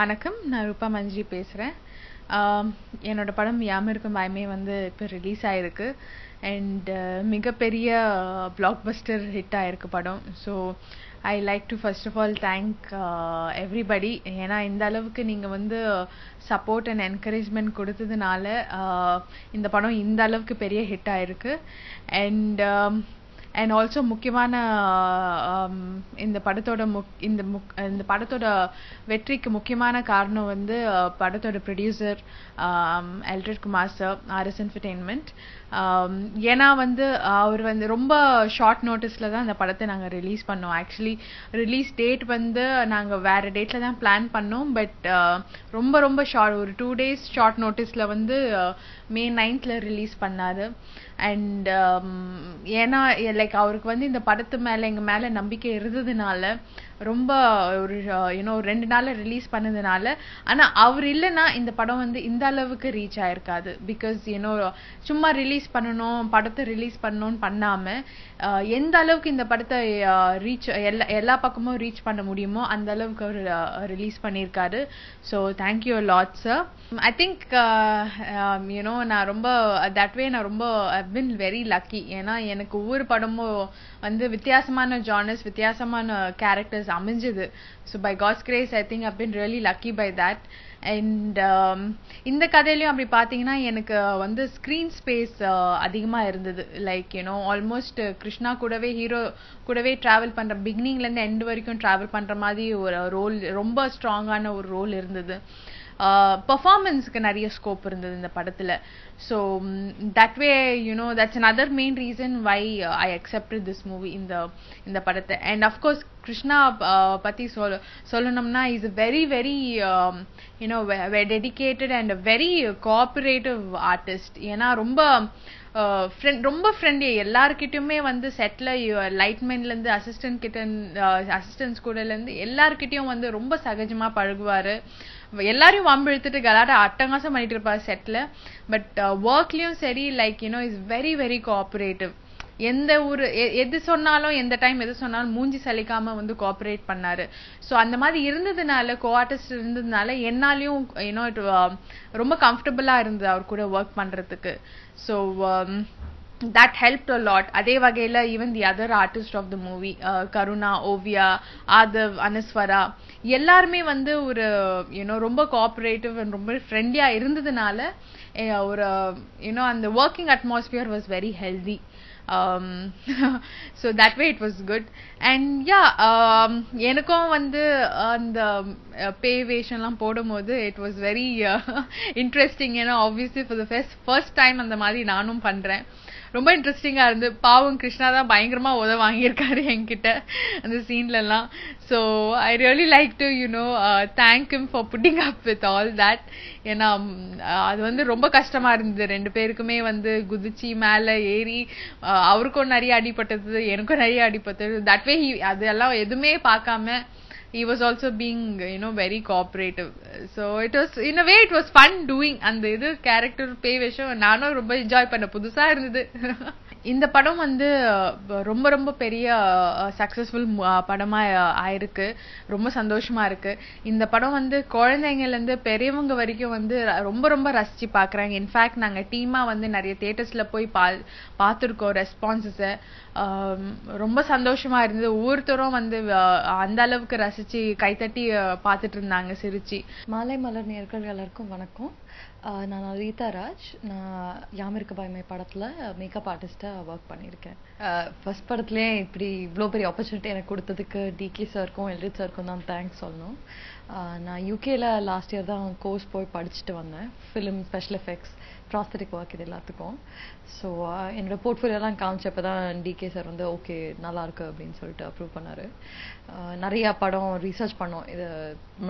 வணக்கம் நான் ரூபா மஞ்சி பேசுகிறேன் என்னோட படம் யாமிருக்கும் பயமே வந்து இப்போ ரிலீஸ் ஆயிருக்கு. அண்ட் மிகப்பெரிய பிளாக் பஸ்டர் ஹிட் ஆயிருக்கு படம். So I like to first of all thank everybody ஏன்னா இந்த அளவுக்கு நீங்கள் வந்து சப்போர்ட் அண்ட் என்கரேஜ்மெண்ட் கொடுத்ததுனால இந்த படம் இந்த அளவுக்கு பெரிய ஹிட் ஆயிருக்கு. அண்ட் அண்ட் ஆல்சோ முக்கியமான um, இந்த படத்தோட முக் இந்த முக் இந்த படத்தோட வெற்றிக்கு முக்கியமான காரணம் வந்து uh, படத்தோட producer Eldred Kumar sir RS entertainment ஏன்னா வந்து அவர் வந்து ரொம்ப ஷார்ட் நோட்டீஸில் தான் இந்த படத்தை நாங்கள் ரிலீஸ் பண்ணோம். ஆக்சுவலி ரிலீஸ் டேட் வந்து நாங்கள் வேறு டேட்டில் தான் பிளான் பண்ணோம். பட் uh, ரொம்ப ரொம்ப ஷார்ட் ஒரு டூ டேஸ் ஷார்ட் நோட்டீஸில் வந்து மே நைன்த்தில் ரிலீஸ் பண்ணார். அண்ட் ஏன்னா லைக் அவருக்கு வந்து இந்த படத்து மேலே எங்கள் மேலே நம்பிக்கை இருந்ததுனால ரொம்ப ஒரு யூனோ ரெண்டு நாளில் ரிலீஸ் பண்ணதுனால ஆனால் அவர் இல்லைன்னா இந்த படம் வந்து இந்த அளவுக்கு ரீச் ஆயிருக்காது. பிகாஸ் யூனோ சும்மா ரிலீஸ் பண்ணணும் படத்தை ரிலீஸ் பண்ணணும்னு பண்ணாமல் uh, எந்த அளவுக்கு இந்த படத்தை uh, ரீச் எல்லா எல்லா பக்கமும் ரீச் பண்ண முடியுமோ அந்த அளவுக்கு அவர் uh, ரிலீஸ் பண்ணியிருக்காரு. So thank you lot sir I think you know நான் ரொம்ப தட் வே நான் ரொம்ப பின் வெரி லக்கி ஏன்னா எனக்கு ஒவ்வொரு படமும் வந்து வித்தியாசமான ஜானர்ஸ் வித்தியாசமான கேரக்டர்ஸ் அமைஞ்சது. So by God's grace I think I been really lucky by that and இந்த கதையிலையும் அப்படி பார்த்தீங்கன்னா எனக்கு வந்து ஸ்க்ரீன் ஸ்பேஸ் அதிகமாக இருந்தது. லைக் யூனோ ஆல்மோஸ்ட் கிருஷ்ணா கூடவே ஹீரோ கூடவே ட்ராவல் பண்ணுற பிகினிங்லேருந்து எண்ட் வரைக்கும் ட்ராவல் பண்ணுற மாதிரி ஒரு ரோல் ரொம்ப ஸ்ட்ராங்கான ஒரு ரோல் இருந்தது. பர்ஃபார்மன்ஸுக்கு நிறைய ஸ்கோப் இருந்தது இந்த படத்தில். So that way you know that's another main reason why I accepted this movie இந்த இந்த படத்தை. அண்ட் அஃப்கோர்ஸ் கிருஷ்ணா பற்றி சொல் சொல்லணும்னா is very very you know dedicated and very cooperative artist ஏன்னா ரொம்ப ஃப்ரெண்ட் ரொம்ப ஃப்ரெண்ட்லி எல்லாருக்கிட்டையுமே வந்து செட்டில் லைட்மேன்லேருந்து அசிஸ்டன்ட் கிட்ட அசிஸ்டன்ஸ் கூடலேருந்து எல்லாருக்கிட்டையும் வந்து ரொம்ப சகஜமாக பழகுவார். எல்லாரையும் வம்பு இழுத்துட்டு கலாட்டா அட்டகாசம் பண்ணிட்டு இருப்பார் செட்டில் பட் ஒர்க்லேயும் சரி like you know is very very cooperative எந்த ஒரு எது சொன்னாலும் எந்த டைம் எது சொன்னாலும் மூஞ்சி சலிக்காம வந்து கோஆப்ரேட் பண்ணாரு. ஸோ அந்த மாதிரி இருந்ததுனால கோ ஆர்டிஸ்ட் இருந்ததுனால என்னாலையும் யூனோ இட் um, ரொம்ப கம்ஃபர்டபுளா இருந்தது அவர் கூட ஒர்க் பண்றதுக்கு. So that help a lot அதே வகையில் even the other artist of the movie Karuna Oviya Aadhav Anaswara எல்லாருமே வந்து ஒரு யூனோ ரொம்ப கோஆப்ரேட்டிவ் அண்ட் ரொம்ப ஃப்ரெண்ட்லியாக இருந்ததுனால ஒரு யூனோ அந்த working atmosphere was very healthy um, so that way it was good. And yeah um, எனக்கும் வந்து அந்த பே வேஷன்லாம் போடும்போது இட் வாஸ் வெரி இன்ட்ரெஸ்டிங் ஏன்னா obviously for the first first time அந்த மாதிரி நானும் பண்ணுறேன் ரொம்ப இன்ட்ரெஸ்டிங்காக இருந்து பாவம் கிருஷ்ணா தான் பயங்கரமாக உத வாங்கியிருக்காரு என்கிட்ட அந்த சீன்லலாம் so I really like to you know thank him for putting up with all that ஏன்னா uh, அது வந்து ரொம்ப கஷ்டமாக இருந்தது. ரெண்டு பேருக்குமே வந்து குதிச்சு மேலே ஏறி uh, அவருக்கும் நிறைய அடிப்பட்டது எனக்கும் நிறைய அடிப்பட்டது தட் வே அதெல்லாம் எதுவுமே பார்க்காம he was also being you know very cooperative so it was in a way it was fun doing அந்த இது கேரக்டர் பே விஷயம் நானும் ரொம்ப என்ஜாய் பண்ண புதுசா இருந்தது இந்த படம் வந்து ரொம்ப ரொம்ப பெரிய சக்சஸ்ஃபுல் படமா ஆயிருக்கு. ரொம்ப சந்தோஷமா இருக்கு. இந்த படம் வந்து குழந்தைங்கள்ல இருந்து பெரியவங்க வரைக்கும் வந்து ரொம்ப ரொம்ப ரசிச்சு பாக்குறாங்க. இன்ஃபேக்ட் நாங்க டீமா வந்து நிறைய தியேட்டர்ஸ்ல போய் பா பார்த்துருக்கோம் ரெஸ்பான்சஸ ரொம்ப சந்தோஷமா இருந்தது. ஒவ்வொருத்தரும் வந்து அந்த அளவுக்கு ரசிச்சு கைத்தட்டி பார்த்துட்டு இருந்தாங்க சிரிச்சு. மாலை மலர் நேர்கள் எல்லாருக்கும் வணக்கம். நான் ரீதா ராஜ். நான் யாமிருக்க பாய்மை படத்தில் மேக்கப் ஆர்டிஸ்ட்டாக ஒர்க் பண்ணியிருக்கேன். ஃபர்ஸ்ட் படத்துலேயே இப்படி இவ்வளோ பெரிய ஆப்பர்ச்சுனிட்டி எனக்கு கொடுத்ததுக்கு டிகே சாருக்கும் எல்ரித் சாருக்கும் தான் தேங்க்ஸ் சொல்லணும். நான் யூகேல லாஸ்ட் இயர் தான் கோர்ஸ் போய் படிச்சுட்டு வந்தேன். Film special effects prosthetic work இது எல்லாத்துக்கும். ஸோ uh, என்னோட போர்ட்ஃபோலியோலாம் காமிச்சப்போ தான் டிகே சார் வந்து ஓகே நல்லா இருக்கு அப்படின்னு சொல்லிட்டு அப்ரூவ் பண்ணார். Uh, நிறையா படம் ரிசர்ச் பண்ணோம். இது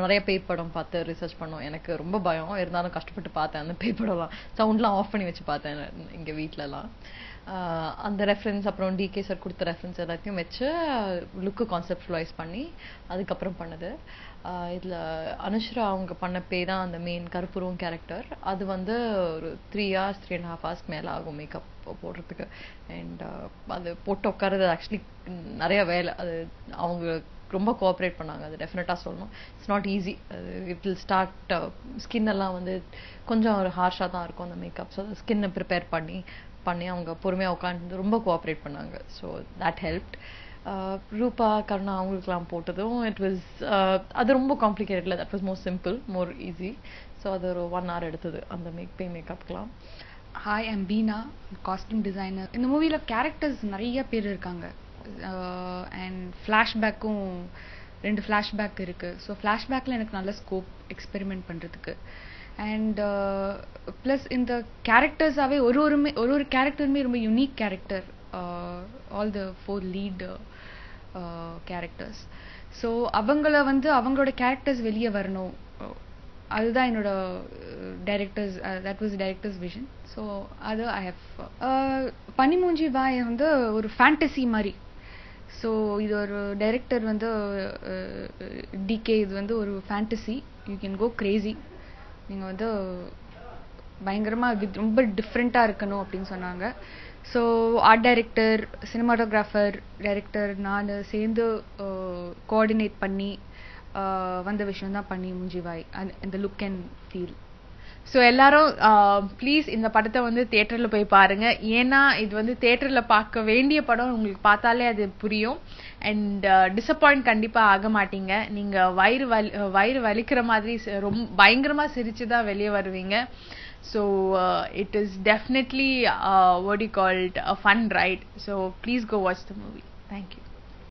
நிறைய பேய் படம் பார்த்து ரிசர்ச் பண்ணோம். எனக்கு ரொம்ப பயம். இருந்தாலும் கஷ்டப்பட்டு பார்த்தேன் அந்த பேய் படம்லாம். சவுண்ட்லாம் ஆஃப் பண்ணி வச்சு பார்த்தேன் இங்கே வீட்டிலலாம் அந்த ரெஃபரன்ஸ் அப்புறம் டிகே சார் கொடுத்த ரெஃபரன்ஸ் எல்லாத்தையும் வச்சு லுக்கு கான்செப்டுவலைஸ் பண்ணி அதுக்கப்புறம் பண்ணது. இதில் அனுஷ்ரா அவங்க பண்ண பே தான் அந்த மெயின் கருப்புருவம் கேரக்டர் அது வந்து ஒரு three hours three and half hours மேலே ஆகும் மேக்கப் போடுறதுக்கு. அண்ட் அது போட்டு உட்காரது ஆக்சுவலி நிறைய வேலை. அது அவங்க ரொம்ப கோஆப்ரேட் பண்ணாங்க. அது டெஃபினட்டாக சொல்லணும். It's not easy it will start skin எல்லாம் வந்து கொஞ்சம் ஒரு ஹார்ஷாக தான் இருக்கும் அந்த மேக்கப் ஸோ ஸ்கின்னை ப்ரிப்பேர் பண்ணி பண்ணி அவங்க பொறுமையாக உட்காந்து ரொம்ப கோஆப்ரேட் பண்ணாங்க. ஸோ தட் ஹெல்ப்ட் ரூபா கருணா அவங்களுக்குலாம் போட்டதும் இட் வாஸ் uh, அது ரொம்ப காம்ப்ளிகேட்டட்ல that was more simple more easy so அது ஒரு ஒன் ஹவர் எடுத்தது அந்த மேக் பே மேக்கப்லாம் hi I'm Beena costume designer இந்த மூவியில் கேரக்டர்ஸ் நிறைய பேர் இருக்காங்க. Uh, அண்ட் ஃப்ளாஷ்பேக்கும் ரெண்டு ஃப்ளாஷ்பேக் இருக்குது ஸோ ஃப்ளாஷ்பேக்கில் எனக்கு நல்ல ஸ்கோப் எக்ஸ்பெரிமெண்ட் பண்ணுறதுக்கு அண்ட் ப்ளஸ் இந்த கேரக்டர்ஸாகவே ஒரு ஒருமே ஒரு ஒரு கேரக்டருமே ரொம்ப unique character all the four lead characters so அவங்கள வந்து அவங்களோட கேரக்டர்ஸ் வெளியே வரணும். அதுதான் என்னோட directors that was directors vision so அது ஐ ஹவ் uh, பனிமூஞ்சி பாய் வந்து ஒரு ஃபேண்டசி மாதிரி. ஸோ இது ஒரு டைரக்டர் வந்து uh, uh, டிகே இது வந்து ஒரு fantasy you can go crazy நீங்கள் வந்து பயங்கரமாக ரொம்ப டிஃப்ரெண்ட்டாக இருக்கணும் அப்படின்னு சொன்னாங்க. So art director cinematographer director நான் சேர்ந்து கோஆர்டினேட் பண்ணி வந்த விஷயம் தான் பண்ணி முஞ்சிவாய். இந்த லுக் அண்ட் ஃபீல் ஸோ எல்லாரும் uh, ப்ளீஸ் இந்த படத்தை வந்து தேட்டரில் போய் பாருங்க. ஏன்னா இது வந்து தேட்டரில் பார்க்க வேண்டிய படம் உங்களுக்கு பார்த்தாலே அது புரியும். அண்ட் டிசப்பாயிண்ட் கண்டிப்பாக ஆக மாட்டீங்க. நீங்கள் வயிறு வலி uh, வயிறு வலிக்கிற மாதிரி ரொம்ப பயங்கரமாக சிரிச்சு தான் வெளியே வருவீங்க. So it is definitely what you called a fun ride so please go watch the movie thank you